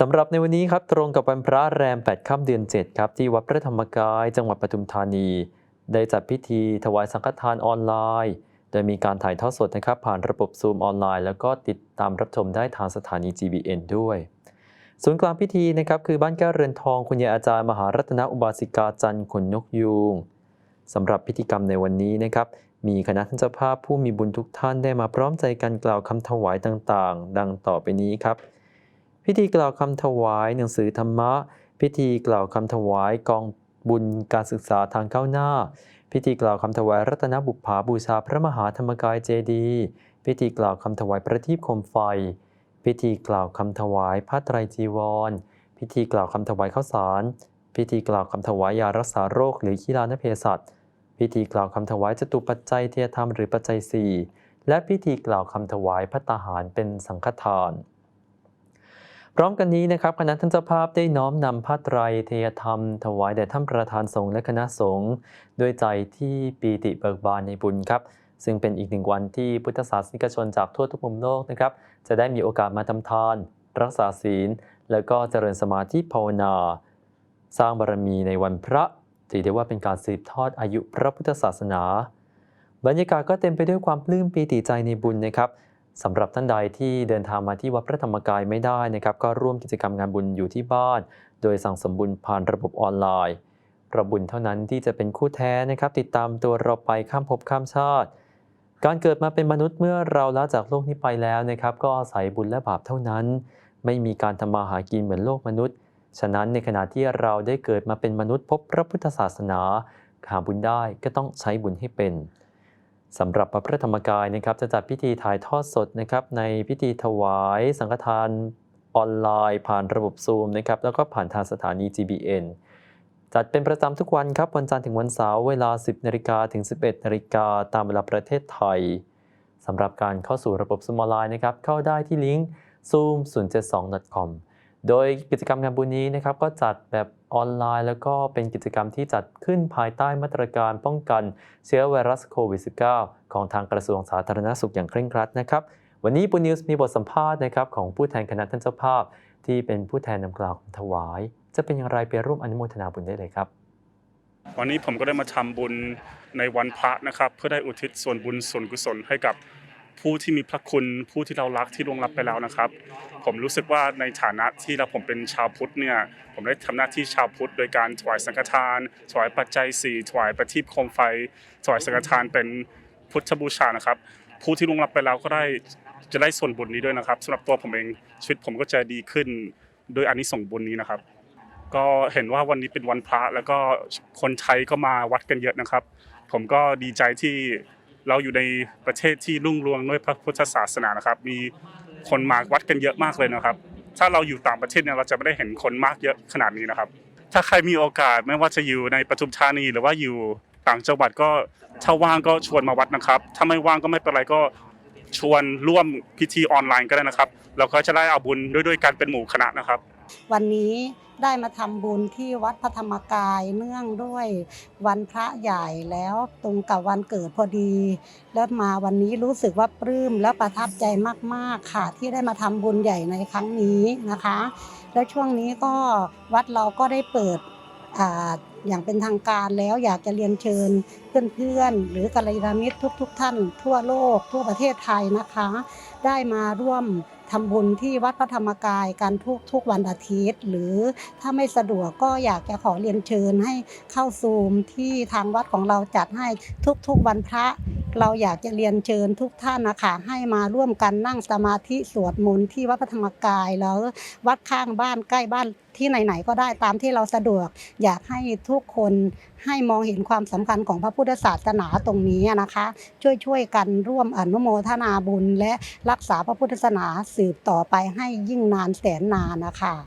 สำหรับในวันนี้ครับตรงกับวันพระแรม 8 ค่ำเดือน 7 ครับ ที่วัดพระธรรมกาย จังหวัดปทุมธานี ได้จัดพิธีถวายสังฆทานออนไลน์ โดยมีการถ่ายทอดสดนะครับ ผ่านระบบซูมออนไลน์ แล้วก็ติดตามรับชมได้ทางสถานี GBN ด้วย ศูนย์กลางพิธีนะครับคือบ้านแก้วเรือนทองคุณยายอาจารย์มหารัตนอุบาสิกาจันทร์ขนนกยูงสำหรับพิธีกรรมในวันนี้นะครับมีคณะท่านเจ้าภาพผู้มีบุญทุกท่านได้มาพร้อมใจกันกล่าวคำถวายต่างๆ ดังต่อไปนี้ครับ พิธีกล่าวคำถวายหนังสือธรรมะ พิธีกล่าวคำถวายกองบุญการศึกษาทางก้าหน้า พิธีกล่าวคำถวายรัตนบุพภาบูชาพระมหาธรรมกายเจดีย์พิธีกล่าวคำถวายประทีปโคมไฟ พิธีกล่าวคำถวายผ้าไตรจีวร พิธีกล่าวคำถวายข้าวสาร พิธีกล่าวคำถวายยารักษาโรคหรือขีลานเภสัชพิธีกล่าวคำถวายจตุปัจจัยเทียธรรมหรือปัจจัยสี่และพิธีกล่าวคำถวายพัตตาหารเป็นสังฆทาน พร้อมกันนี้นะครับคณะท่านเจ้าภาพได้น้อมนำผ้าไตรเทยธรรม ถวายแด่ท่านประธานสงฆ์และคณะสงฆ์ด้วยใจที่ปีติเบิกบานในบุญครับ ซึ่งเป็นอีกหนึ่งวันที่พุทธศาสนิกชนจากทั่วทุกมุมโลกนะครับจะได้มีโอกาสมาทำทาน รักษาศีล แล้วก็เจริญสมาธิภาวนา สร้างบารมีในวันพระถือได้ว่าเป็นการสืบทอดอายุพระพุทธศาสนา บรรยากาศก็เต็มไปด้วยความปลื้มปีติใจในบุญนะครับ สำหรับท่านใดที่เดินทางมาที่วัดพระธรรมกายไม่ได้นะครับ ก็ร่วมกิจกรรมงานบุญอยู่ที่บ้าน โดยสั่งสมบุญผ่านระบบออนไลน์ระบุญเท่านั้นที่จะเป็นคู่แท้นะครับ ติดตามตัวเราไปข้ามภพข้ามชาติ การเกิดมาเป็นมนุษย์เมื่อเราละจากโลกนี้ไปแล้วนะครับ ก็อาศัยบุญและบาปเท่านั้น ไม่มีการทำมาหากินเหมือนโลกมนุษย์ ฉะนั้นในขณะที่เราได้เกิดมาเป็นมนุษย์พบพระพุทธศาสนา หาบุญได้ก็ต้องใช้บุญให้เป็น สำหรับพระธรรมกายนะครับจะจัดพิธีถ่ายทอดสดนะครับในพิธีถวาย สังฆทานออนไลน์ ผ่านระบบซูมนะครับแล้วก็ผ่านทางสถานี GBN จัดเป็นประจำทุกวันครับวันจันทร์ถึงวันเสาร์เวลา 10นาฬิกาถึง 11นาฬิกาตามเวลาประเทศไทยสำหรับการเข้าสู่ระบบซูมออนไลน์นะครับเข้าได้ที่ลิงก์ zoom 072 com โดยกิจกรรมงานบุญนี้นะครับก็จัดแบบออนไลน์ แล้วก็เป็นกิจกรรมที่จัดขึ้นภายใต้มาตรการป้องกันเชื้อไวรัสโควิด -19 ของทางกระทรวงสาธารณสุขอย่างเคร่งครัดนะครับวันนี้ปุนิวส์มีบทสัมภาษณ์นะครับของผู้แทนคณะท่านเจ้าภาพ ที่เป็นผู้แทนนำกล่าวถวาย จะเป็นอย่างไรไปร่วมอนุโมทนาบุญได้เลยครับ วันนี้ผมก็ได้มาทำบุญในวันพระนะครับ เพื่อได้อุทิศส่วนบุญส่วนกุศลให้กับ ผู้ที่มีพระคุณผู้ที่เรารักที่ล่วงลับไปแล้วนะครับ ผมรู้สึกว่าในฐานะที่เราผมเป็นชาวพุทธเนี่ยผมได้ทำหน้าที่ชาวพุทธ โดยการถวายสังฆทานถวายปัจจัยสี่ถวายประทีปโคมไฟถวายสังฆทานเป็นพุทธบูชานะครับ ผู้ที่ล่วงลับไปแล้วก็ได้จะได้ส่วนบุญนี้ด้วยนะครับสำหรับตัวผมเองชีวิตผมก็จะดีขึ้นโดยอานิสงส์บุญนี้นะครับ ก็เห็นว่าวันนี้เป็นวันพระแล้วก็คนไทยก็มาวัดกันเยอะนะครับ ผมก็ดีใจที่ เราอยู่ในประเทศที่รุ่งเรืองด้วยพระพุทธศาสนานะครับ มีคนมาวัดกันเยอะมากเลยนะครับ ถ้าเราอยู่ต่างประเทศเนี่ยเราจะไม่ได้เห็นคนมากเยอะขนาดนี้นะครับ ถ้าใครมีโอกาสไม่ว่าจะอยู่ในปทุมธานีหรือว่าอยู่ต่างจังหวัดก็ถ้าว่างก็ชวนมาวัดนะครับ ถ้าไม่ว่างก็ไม่เป็นไรก็ชวนร่วมพิธีออนไลน์ก็ได้นะครับ เราก็จะได้เอาบุญด้วยด้วยกันเป็นหมู่คณะนะครับ วันนี้ได้มาทำบุญที่วัดพระธรรมกายเนื่องด้วยวันพระใหญ่แล้วตรงกับวันเกิดพอดี แล้วมาวันนี้รู้สึกว่าปลื้มและประทับใจมาก ๆ ค่ะ ที่ได้มาทำบุญใหญ่ในครั้งนี้นะคะ แล้วช่วงนี้ก็วัดเราก็ได้เปิด อย่างเป็นทางการแล้วอยากจะเรียนเชิญเพื่อนๆ หรือกัลยาณมิตรทุกๆทท่าน ทั่วโลก ทั่วประเทศไทยนะคะ ได้มาร่วมทำบุญที่วัดพระธรรมกายกันทุกทุกวันอาทิตย์ หรือถ้าไม่สะดวกก็อยากจะขอเรียนเชิญให้เข้าซูมที่ทางวัดของเราจัดให้ทุกๆวันพระ เราอยากจะเรียนเชิญทุกท่านนะคะให้มาร่วมกันนั่งสมาธิสวดมนต์ที่วัดพระธรรมกายแล้ววัดข้างบ้านใกล้บ้านที่ไหนๆก็ได้ตามที่เราสะดวก อยากให้ทุกคนให้มองเห็นความสำคัญของพระพุทธศาสนาตรงนี้นะคะ ช่วยๆกันร่วมอนุโมทนาบุญ และรักษาพระพุทธศาสนาสืบต่อไปให้ยิ่งนานแสนนานนะคะ